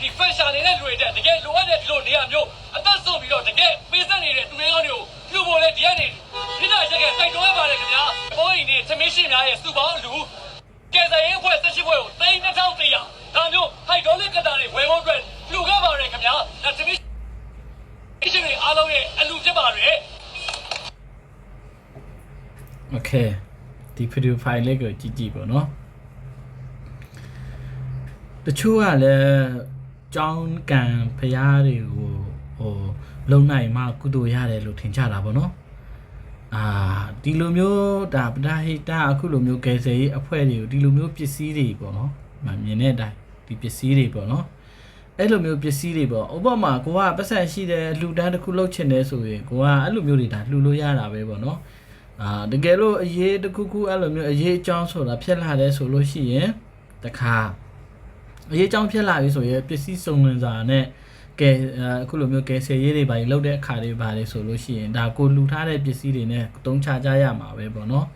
ဒီ fashion နေတဲ့လူတွေတဲ့တကယ်လိုအပ်တဲ့ဒီလိုနေရာမျိုးအသက်ဆုံးပြီးတော့တကယ်ပေးဆက်နေတဲ့သူတွေကောင်းတွေကိုလူပေါ်လဲဒီကနေဒီနာရက်ကတိုက်တွန်းရပါတယ်ခင်ဗျာ။ဘုန်းကြီးတွေသမင်းရှင်များရဲ့စုပေါင်းလူကဲဆယ်ရင်ဖွဲ့၁၈ဖွဲ့ကိုသိန်း2100ဒါမျိုးဟိုက်ဒရိုလစ်ကတာတွေဝယ်ဖို့အတွက်လူခဲ့ပါတယ်ခင်ဗျာ။ဒါသမင်းရှင်တွေအားလုံးရဲ့အလူဖြစ်ပါတယ်။ Okay ဒီ video file လေးကိုကြည့်ကြည့်ပေါ့နော်။ တချို့ကလည်းကြောင်းကံဖရားတွေကိုဟိုလုံနိုင်မှကုသိုလ်ရတယ်လို့ထင်ကြတာပေါ့နော်အာဒီလိုမျိုးဒါပဒဟိတအခုလိုမျိုးကယ်ဆယ်ရေးအဖွဲ့တွေကိုဒီလိုမျိုးပစ္စည်းတွေပေါ့နော်မမြင်တဲ့အတိုင်းဒီပစ္စည်းတွေပေါ့နော်အဲ့လိုမျိုးပစ္စည်းတွေပေါ့ဥပမာကိုကပတ်စံရှိတယ်လှူဒန်းတစ်ခုလုပ်ချင်တယ်ဆိုရင်ကိုကအဲ့လိုမျိုးတွေဒါလှူလို့ရတာပဲပေါ့နော်အာတကယ်လို့အရေးတစ်ခုခုအဲ့လိုမျိုးအရေးအကြောင်းဆိုတာဖြစ်လာတယ်ဆိုလို့ရှိရင်တခါ အရေးအကြောင်းဖြစ်လာပြီဆိုရင်ပစ္စည်းစုံလင်စာနဲ့ကဲအခုလိုမျိုးကဲဆယ်ရေးတွေပါကြီးလောက်တဲ့အခါတွေပါတယ်ဆိုလို့ရှိရင်ဒါကိုလူထားတဲ့ပစ္စည်းတွေနဲ့တုံးချကြရမှာပဲပေါ့နော်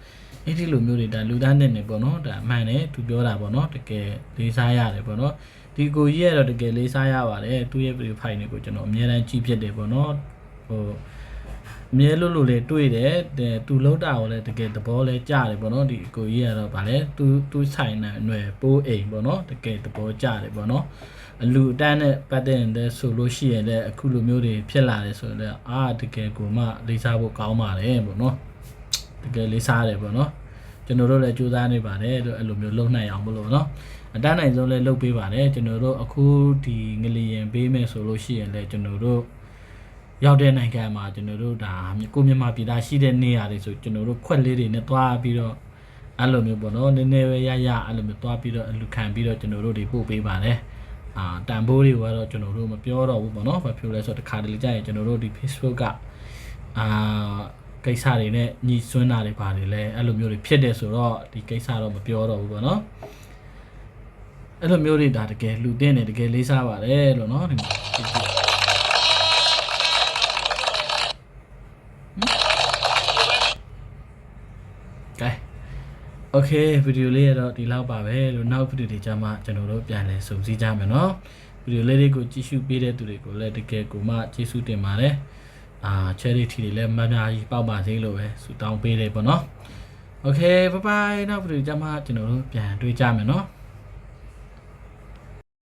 အဲ့ဒီလိုမျိုးတွေဒါလူသားနဲ့နေပေါ့နော်ဒါအမှန်တယ်သူပြောတာပေါ့နော်တကယ်လေးစားရတယ်ပေါ့နော်ဒီကိုကြီးကတော့တကယ်လေးစားရပါတယ်သူ့ရဲ့ video file တွေကိုကျွန်တော်အများအားကြည့်ဖြစ်တယ်ပေါ့နော်ဟို အမြဲလို့လို့လေတွေ့တယ်တဲ့သူလောက်တာကိုလည်းတကယ်သဘောလဲကြတယ်ပေါ့နော်ဒီအကိုကြီးကတော့ဗာလဲသူသူဆိုင်တဲ့အနွယ်ပိုးအိမ်ပေါ့နော်တကယ်သဘောကြတယ်ပေါ့နော်အလူအတန်းနဲ့ပတ်သက်တဲ့ဆိုလို့ရှိရင်လည်းအခုလိုမျိုးတွေဖြစ်လာတယ်ဆိုတော့လည်းအာတကယ်ကိုမှလေးစားဖို့ကောင်းပါတယ်ပေါ့နော်တကယ်လေးစားတယ်ပေါ့နော်ကျွန်တော်တို့လည်းကြိုးစားနေပါတယ်လို့အဲ့လိုမျိုးလုပ်နိုင်အောင်မလို့နော်အတန်းနိုင်ဆုံးလည်းလုပ်ပေးပါတယ်ကျွန်တော်တို့အခုဒီငလျင်ပေးမယ်ဆိုလို့ရှိရင်လည်းကျွန်တော်တို့ ရောက်တဲ့နိုင်ငံမှာကျွန်တော်တို့ဒါကိုမြန်မာပြည်သားရှိတဲ့နေရာတွေဆိုကျွန်တော်တို့ခွက်လေးတွေနဲ့တွားပြီးတော့အဲ့လိုမျိုးပေါ့နော်နည်းနည်းပဲရရအဲ့လိုမျိုးတွားပြီးတော့အလူခံပြီးတော့ကျွန်တော်တို့တွေပို့ပေးပါတယ်အာတန်ဖိုးတွေကတော့ကျွန်တော်တို့မပြောတော့ဘူးပေါ့နော်ဘာဖြစ်လဲဆိုတော့တခါတလေကြာရင်ကျွန်တော်တို့ဒီ Facebook ကအာကိစ္စတွေနဲ့ညီဆွန်းတာတွေပါတယ်လဲအဲ့လိုမျိုးတွေဖြစ်တယ်ဆိုတော့ဒီကိစ္စတော့မပြောတော့ဘူးပေါ့နော်အဲ့လိုမျိုးတွေဒါတကယ်လူတင်းတယ်တကယ်လေးစားပါတယ်လို့နော်ဒီမှာကြည့်ကြည့် ကဲ โอเคဗီဒီယိုလေးရတော့ဒီလောက်ပါပဲလို့နောက်ဗီဒီယိုတွေကြမှာကျွန်တော်တို့ပြန်လဲစုံစည်းကြမယ်เนาะဗီဒီယိုလေးတွေကိုကြည့်ရှုပေးတဲ့သူတွေကိုလည်းတကယ်ကိုမှကျေးဇူးတင်ပါတယ်အာ charity တွေလည်းမများကြီးပေါက်ပါသေးလို့ပဲဆုတောင်းပေးတယ်ပေါ့เนาะโอเคဘိုင်ဘိုင်နောက်ဗီဒီယိုကြမှာကျွန်တော်တို့ပြန်တွေ့ကြမယ်เนาะ